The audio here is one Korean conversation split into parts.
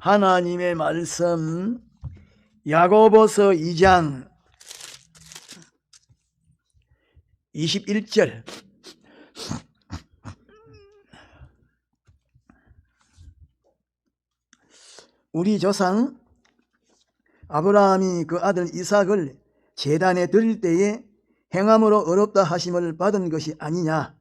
하나님의 말씀. 야고보서 2장 21절. 우리 조상 아브라함이 그 아들 이삭을 제단에 드릴 때에 행함으로 어렵다 하심을 받은 것이 아니냐.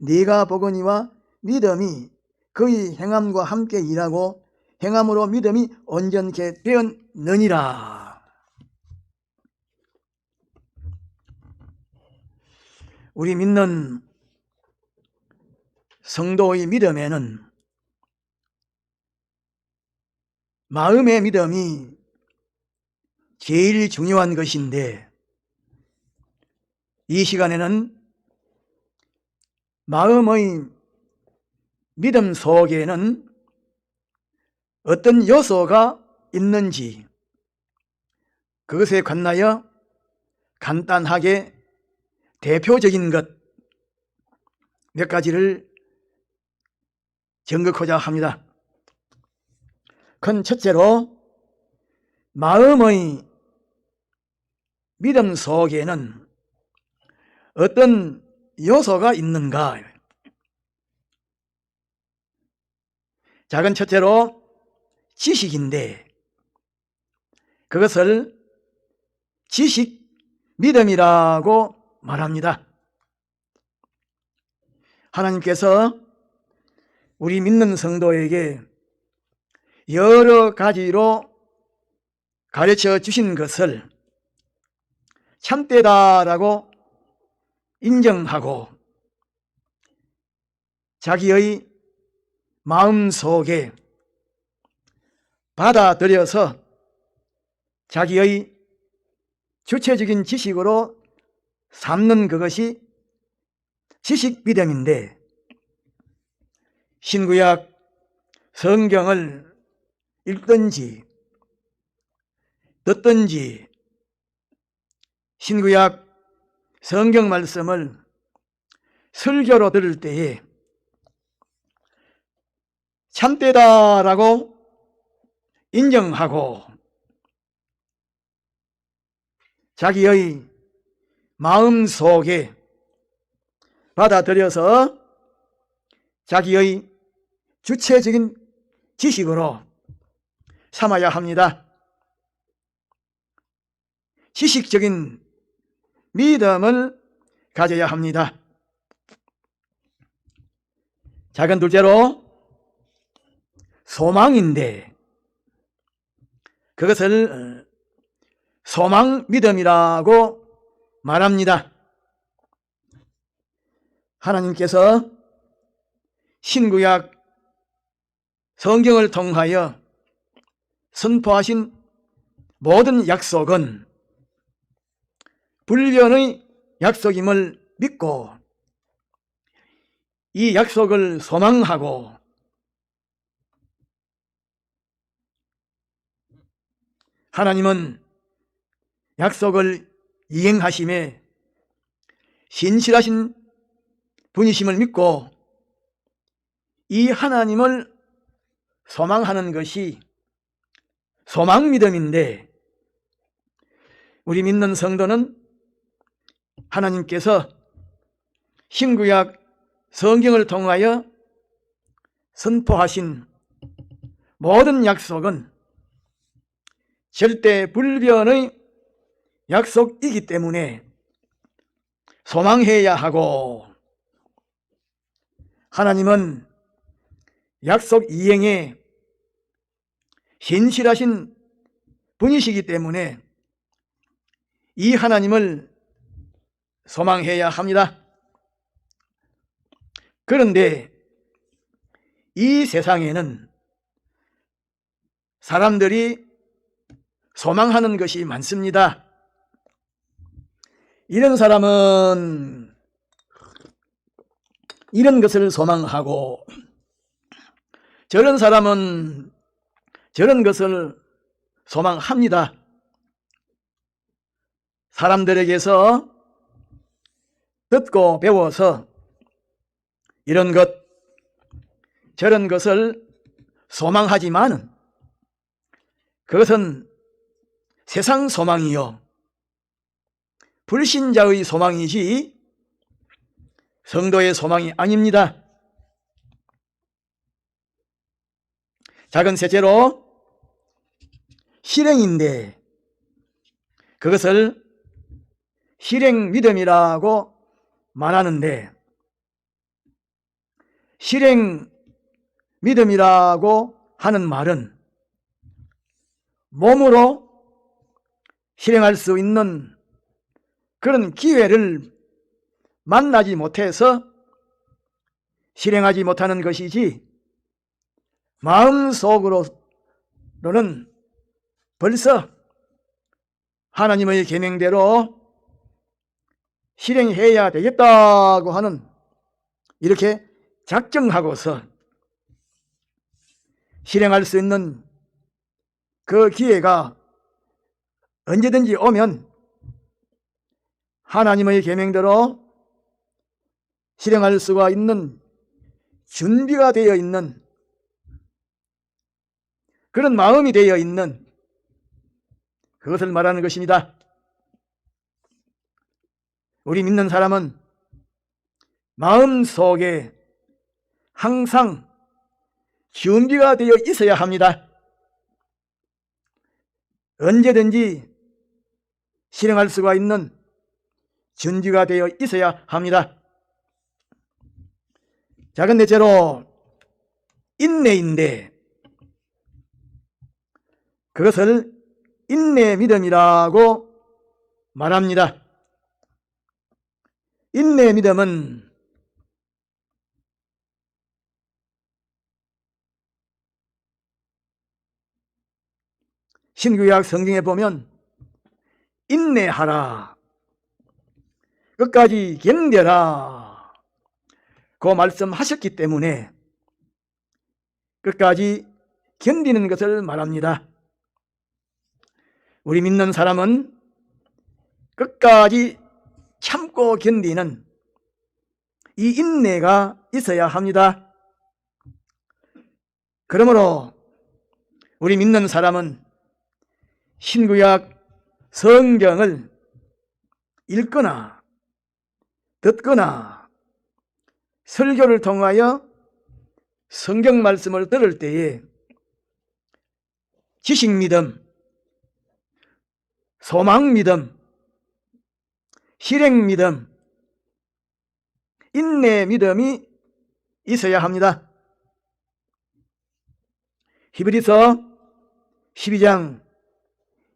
네가 보거니와 믿음이 그의 행함과 함께 일하고 행함으로 믿음이 온전케 되었느니라. 우리 믿는 성도의 믿음에는 마음의 믿음이 제일 중요한 것인데 이 시간에는 마음의 믿음 속에는 어떤 요소가 있는지 그것에 관하여 간단하게 대표적인 것 몇 가지를 정극하자 합니다. 큰 첫째로 마음의 믿음 속에는 어떤 요소가 있는가? 작은 첫째로 지식인데 그것을 지식 믿음이라고 말합니다. 하나님께서 우리 믿는 성도에게 여러 가지로 가르쳐 주신 것을 참되다라고 인정하고 자기의 마음 속에 받아들여서 자기의 주체적인 지식으로 삼는 그것이 지식 믿음인데 신구약 성경을 읽든지 듣든지 신구약 성경 말씀을 설교로 들을 때에 참되다라고 인정하고 자기의 마음 속에 받아들여서 자기의 주체적인 지식으로 삼아야 합니다. 지식적인 믿음을 가져야 합니다. 작은 둘째로 소망인데 그것을 소망 믿음이라고 말합니다. 하나님께서 신구약 성경을 통하여 선포하신 모든 약속은 불변의 약속임을 믿고 이 약속을 소망하고 하나님은 약속을 이행하심에 신실하신 분이심을 믿고 이 하나님을 소망하는 것이 소망 믿음인데 우리 믿는 성도는 하나님께서 신구약 성경을 통하여 선포하신 모든 약속은 절대 불변의 약속이기 때문에 소망해야 하고 하나님은 약속 이행에 신실하신 분이시기 때문에 이 하나님을 소망해야 합니다. 그런데 이 세상에는 사람들이 소망하는 것이 많습니다. 이런 사람은 이런 것을 소망하고 저런 사람은 저런 것을 소망합니다. 사람들에게서 듣고 배워서 이런 것, 저런 것을 소망하지만은 그것은 세상 소망이요. 불신자의 소망이지 성도의 소망이 아닙니다. 작은 셋째로 실행인데 그것을 실행 믿음이라고 말하는데 실행 믿음이라고 하는 말은 몸으로 실행할 수 있는 그런 기회를 만나지 못해서 실행하지 못하는 것이지 마음속으로는 벌써 하나님의 계명대로 실행해야 되겠다고 하는 이렇게 작정하고서 실행할 수 있는 그 기회가 언제든지 오면 하나님의 계명대로 실행할 수가 있는 준비가 되어 있는 그런 마음이 되어 있는 그것을 말하는 것입니다. 우리 믿는 사람은 마음 속에 항상 준비가 되어 있어야 합니다. 언제든지 실행할 수가 있는 준비가 되어 있어야 합니다. 작은 넷째로 인내인데 그것을 인내 믿음이라고 말합니다. 인내 믿음은 신구약 성경에 보면 인내하라. 끝까지 견뎌라. 그 말씀하셨기 때문에 끝까지 견디는 것을 말합니다. 우리 믿는 사람은 끝까지 참고 견디는 이 인내가 있어야 합니다. 그러므로 우리 믿는 사람은 신구약 성경을 읽거나 듣거나 설교를 통하여 성경 말씀을 들을 때에 지식 믿음, 소망 믿음, 실행 믿음, 인내 믿음이 있어야 합니다. 히브리서 12장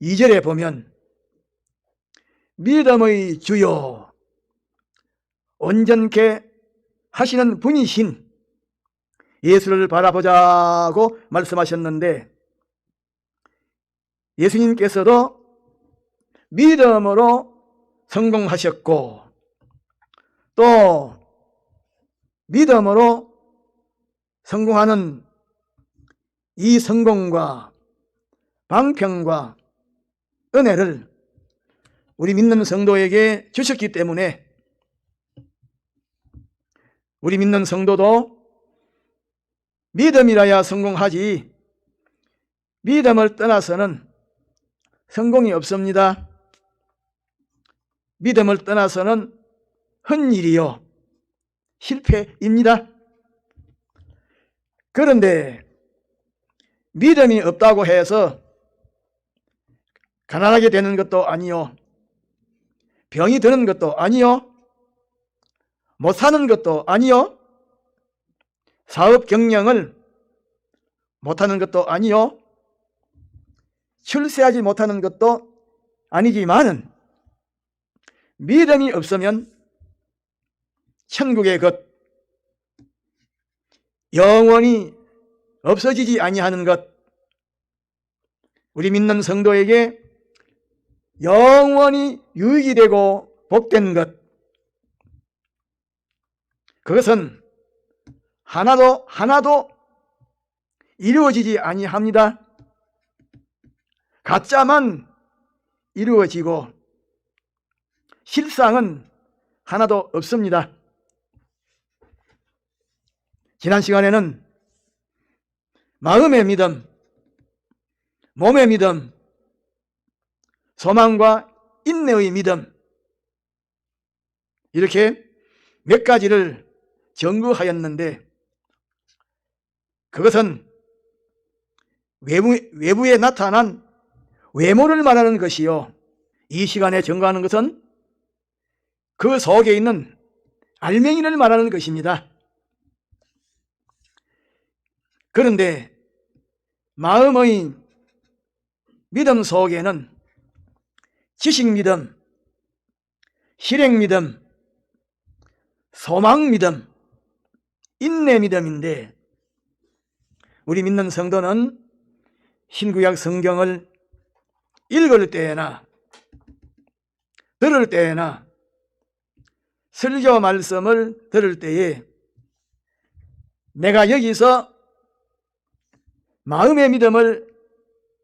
2절에 보면 믿음의 주요 온전케 하시는 분이신 예수를 바라보자고 말씀하셨는데 예수님께서도 믿음으로 성공하셨고 또 믿음으로 성공하는 이 성공과 방평과 은혜를 우리 믿는 성도에게 주셨기 때문에 우리 믿는 성도도 믿음이라야 성공하지 믿음을 떠나서는 성공이 없습니다. 믿음을 떠나서는 헛일이요 실패입니다. 그런데 믿음이 없다고 해서 가난하게 되는 것도 아니요. 병이 드는 것도 아니요. 못 사는 것도 아니요. 사업 경영을 못하는 것도 아니요. 출세하지 못하는 것도 아니지만은 믿음이 없으면 천국의 것 영원히 없어지지 아니하는 것 우리 믿는 성도에게 영원히 유익이 되고 복된 것 그것은 하나도 하나도 이루어지지 아니합니다. 가짜만 이루어지고 실상은 하나도 없습니다. 지난 시간에는 마음의 믿음, 몸의 믿음, 소망과 인내의 믿음, 이렇게 몇 가지를 정구하였는데, 그것은 외부, 외부에 나타난 외모를 말하는 것이요. 이 시간에 정거하는 것은 그 속에 있는 알맹이를 말하는 것입니다. 그런데 마음의 믿음 속에는 지식 믿음, 실행 믿음, 소망 믿음, 인내 믿음인데 우리 믿는 성도는 신구약 성경을 읽을 때나 들을 때나 설교 말씀을 들을 때에 내가 여기서 마음의 믿음을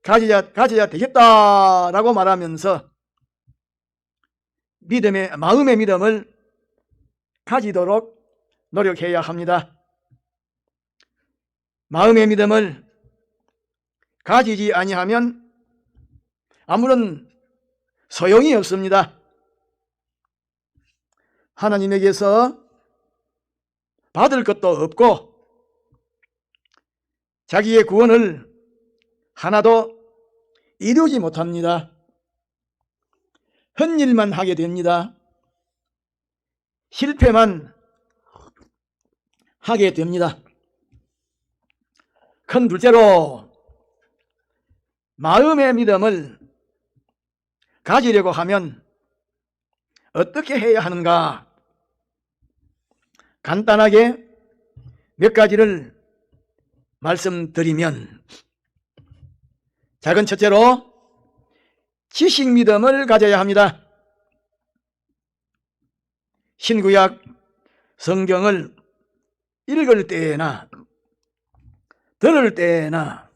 가져야, 가져야 되겠다라고 말하면서 믿음의, 마음의 믿음을 가지도록 노력해야 합니다. 마음의 믿음을 가지지 아니하면 아무런 소용이 없습니다. 하나님에게서 받을 것도 없고 자기의 구원을 하나도 이루지 못합니다. 헛 일만 하게 됩니다. 실패만 하게 됩니다. 큰 둘째로 마음의 믿음을 가지려고 하면 어떻게 해야 하는가? 간단하게 몇 가지를 말씀드리면 작은 첫째로 지식 믿음을 가져야 합니다. 신구약 성경을 읽을 때나 들을 때나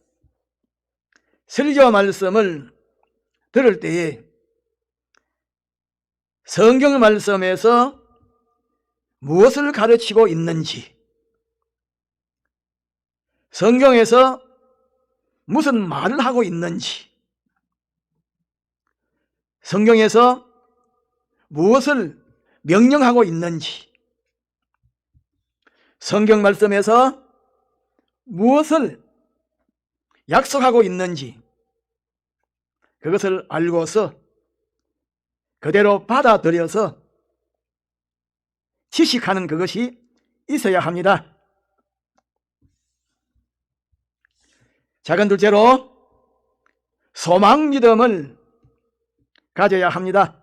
설교 말씀을 들을 때에 성경 말씀에서 무엇을 가르치고 있는지, 성경에서 무슨 말을 하고 있는지, 성경에서 무엇을 명령하고 있는지, 성경 말씀에서 무엇을 약속하고 있는지, 그것을 알고서 그대로 받아들여서 지식하는 그것이 있어야 합니다. 작은 둘째로 소망 믿음을 가져야 합니다.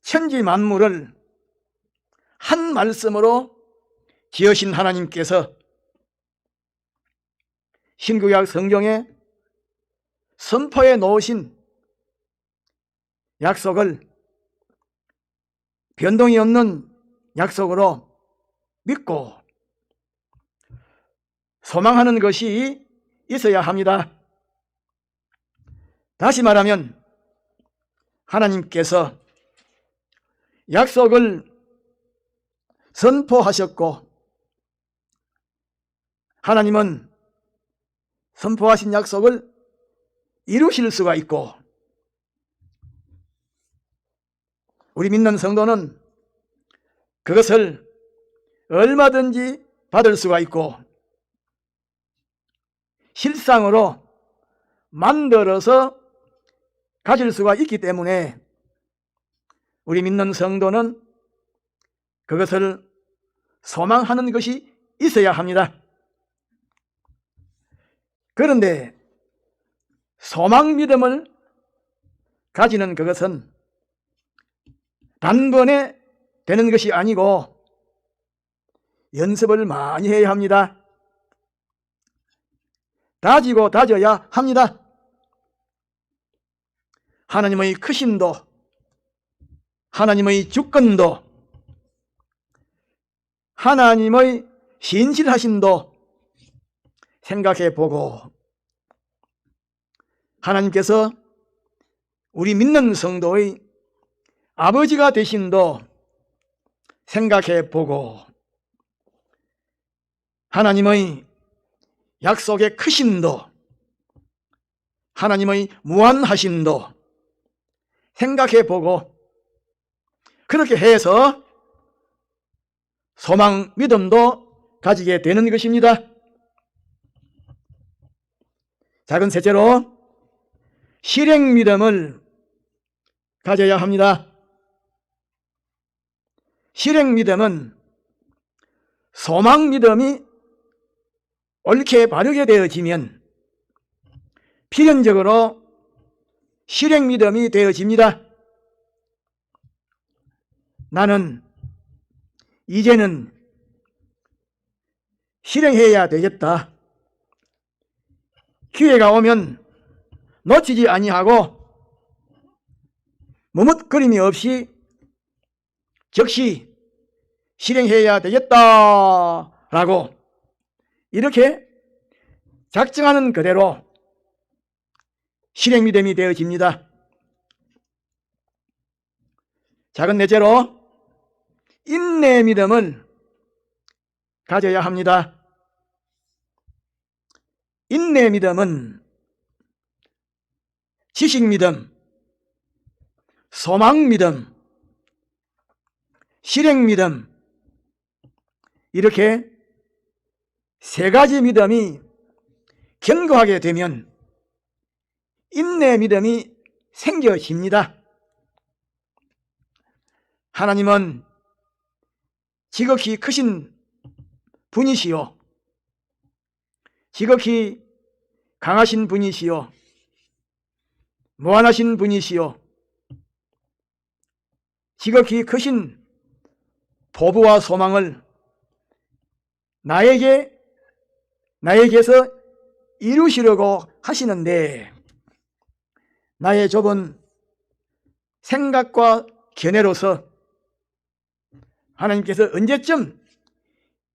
천지 만물을 한 말씀으로 지으신 하나님께서 신구약 성경에 선포해 놓으신 약속을 변동이 없는 약속으로 믿고 소망하는 것이 있어야 합니다. 다시 말하면 하나님께서 약속을 선포하셨고 하나님은 선포하신 약속을 이루실 수가 있고 우리 믿는 성도는 그것을 얼마든지 받을 수가 있고 실상으로 만들어서 가질 수가 있기 때문에 우리 믿는 성도는 그것을 소망하는 것이 있어야 합니다. 그런데 소망 믿음을 가지는 그것은 단번에 되는 것이 아니고 연습을 많이 해야 합니다. 다지고 다져야 합니다. 하나님의 크심도, 하나님의 주권도, 하나님의 신실하심도 생각해 보고 하나님께서 우리 믿는 성도의 아버지가 되신도 생각해 보고 하나님의 약속의 크심도 하나님의 무한하심도 생각해 보고 그렇게 해서 소망 믿음도 가지게 되는 것입니다. 작은 셋째로 실행 믿음을 가져야 합니다. 실행 믿음은 소망 믿음이 옳게 바르게 되어지면 필연적으로 실행 믿음이 되어집니다. 나는 이제는 실행해야 되겠다. 기회가 오면 놓치지 아니하고 머뭇거림이 없이 즉시 실행해야 되겠다라고 이렇게 작정하는 그대로 실행 믿음이 되어집니다. 작은 넷째로 인내 믿음을 가져야 합니다. 인내 믿음은 지식 믿음, 소망 믿음, 실행 믿음, 이렇게 세 가지 믿음이 견고하게 되면 인내 믿음이 생겨집니다. 하나님은 지극히 크신 분이시요. 지극히 강하신 분이시요. 무한하신 분이시요. 지극히 크신 포부와 소망을 나에게, 나에게서 이루시려고 하시는데, 나의 좁은 생각과 견해로서 하나님께서 언제쯤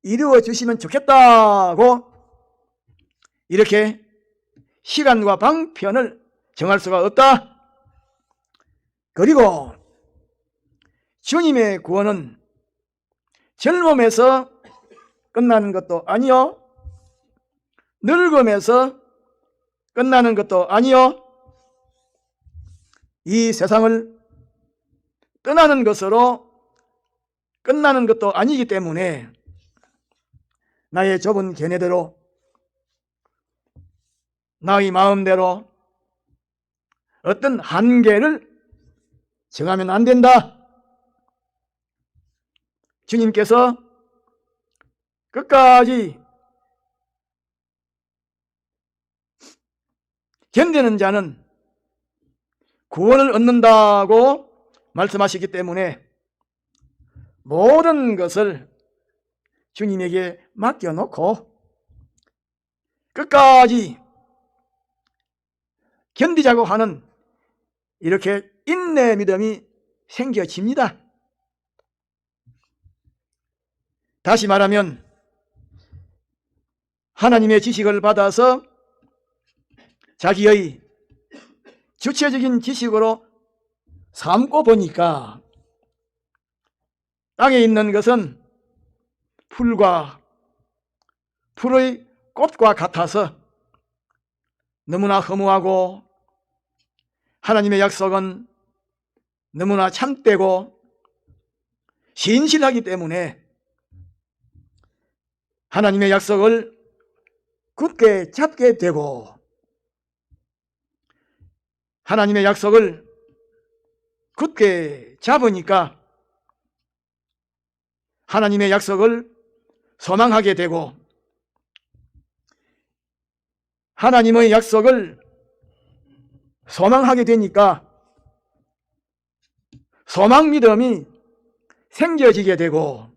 이루어 주시면 좋겠다고 이렇게 시간과 방편을 정할 수가 없다. 그리고 주님의 구원은 젊음에서 끝나는 것도 아니요. 늙음에서 끝나는 것도 아니요. 이 세상을 떠나는 것으로 끝나는 것도 아니기 때문에 나의 좁은 견해대로 나의 마음대로 어떤 한계를 정하면 안 된다. 주님께서 끝까지 견디는 자는 구원을 얻는다고 말씀하시기 때문에 모든 것을 주님에게 맡겨놓고 끝까지 견디자고 하는 이렇게 인내 믿음이 생겨집니다. 다시 말하면 하나님의 지식을 받아서 자기의 주체적인 지식으로 삼고 보니까 땅에 있는 것은 풀과 풀의 꽃과 같아서 너무나 허무하고 하나님의 약속은 너무나 참되고 신실하기 때문에 하나님의 약속을 굳게 잡게 되고 하나님의 약속을 굳게 잡으니까 하나님의 약속을 소망하게 되고 하나님의 약속을 소망하게 되니까 소망 믿음이 생겨지게 되고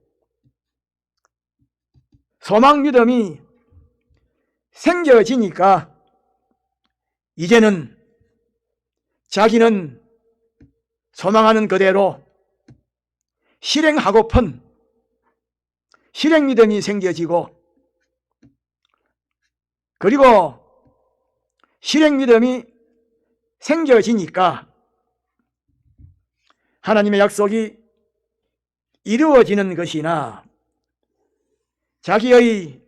소망 믿음이 생겨지니까 이제는 자기는 소망하는 그대로 실행하고픈 실행 믿음이 생겨지고 그리고 실행 믿음이 생겨지니까 하나님의 약속이 이루어지는 것이나 자기의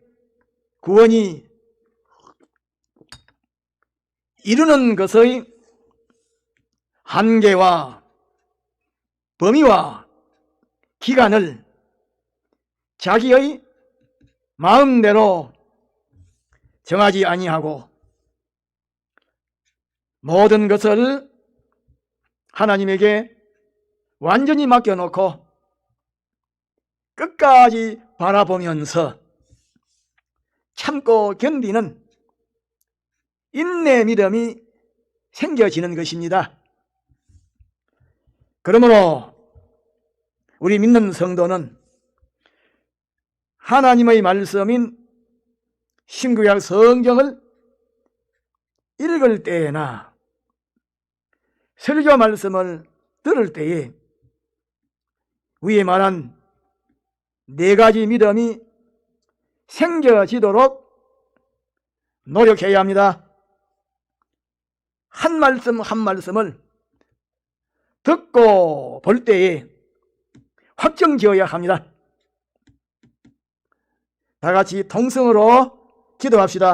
구원이 이루는 것의 한계와 범위와 기간을 자기의 마음대로 정하지 아니하고 모든 것을 하나님에게 완전히 맡겨놓고 끝까지 바라보면서 참고 견디는 인내 믿음이 생겨지는 것입니다. 그러므로 우리 믿는 성도는 하나님의 말씀인 신구약 성경을 읽을 때에나 설교 말씀을 들을 때에 위에 말한 네 가지 믿음이 생겨지도록 노력해야 합니다. 한 말씀 한 말씀을 듣고 볼 때에 확정 지어야 합니다. 다 같이 통성으로 기도합시다.